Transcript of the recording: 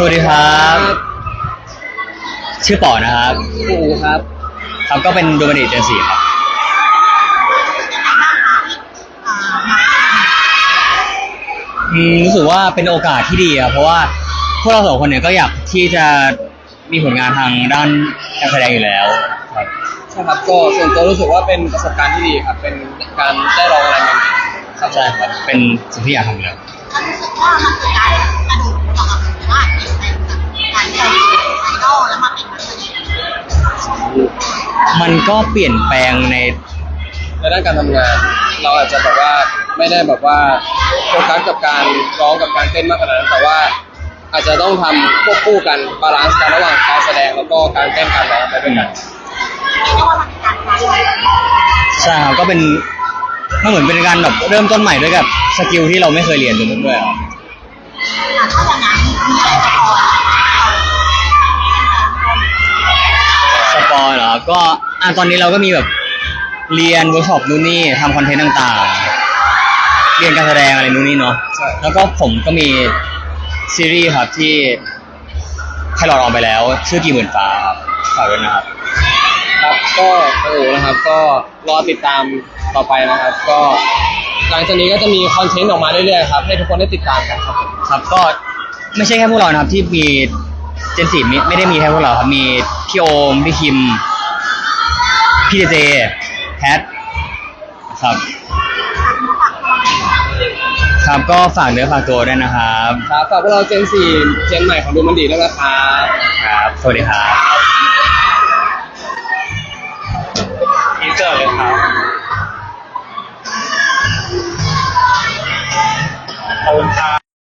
สวัสดีครับ ชื่อป๋อนะครับปูครับครับก็เป็นดูมันดีเจนสี่ครับ อืมรู้สึกว่าเป็นโอกาสที่ดีครับเพราะว่าพวกเราสองคนเนี่ยก็อยากที่จะมีผลงานทางด้านการแสดงอยู่แล้วครับ ใช่ครับก็ส่วนตัวรู้สึกว่าเป็นประสบการณ์ที่ดีครับ เป็นการได้ลองอะไรใหม่ๆครับใช่ครับ เป็นสิ่งที่อยากทำอยู่แล้วก็รู้สึกว่ามันคือการ มันก็เปลี่ยนแปลงใน ในด้านการทำงาน เราอาจจะแบบว่าไม่ได้แบบว่าโฟกัสกับการร้องกับการเต้นมากขนาดนั้นแต่ว่าอาจจะต้องทำควบคู่กันบาลานซ์กันระหว่างการแสดงแล้วก็การเต้นการร้องไปด้วยกันเรียกได้ว่ามันเป็นการท้าทายใช่ครับก็เป็นมันเหมือนเป็นการแบบเริ่มต้นใหม่ด้วยกับสกิลที่เราไม่เคยเรียนตรงนั้นด้วยครับถ้าอย่างนั้นมีอะไรจะพอสปอยเหรอครับก็ อะตอนนี้เราก็มีแบบเรียนเวิร์กช็อปนู่นนี่ทำคอนเทนต์ต่างๆ เรียนการแสดงอะไรนู่นนี่เนาะใช่ แล้วก็ผมก็มีซีรีส์ครับที่ให้เราลองไปแล้ว ชื่อกี่หมื่นฟ้าครับฝากด้วยนะครับ ครับก็โอ้โหนะครับก็รอติดตามต่อไปนะครับ ก็หลังจากนี้ก็จะมีคอนเทนต์ออกมาเรื่อยๆครับให้ทุกคนได้ติดตามกันครับผมครับก็ไม่ใช่แค่พวกเรานะครับที่มีเจนสี่ไม่ได้มีแค่พวกเราครับมีพี่โอมพี่คิม พี่เจเจแพทครับ ครับก็ฝากเนื้อฝากตัวด้วยนะครับครับฝากพวกเราเจน4เจนใหม่ของดูมันดีด้วยนะครับครับ สวัสดีครับอินเตอร์เลยครับขอบคุณครับ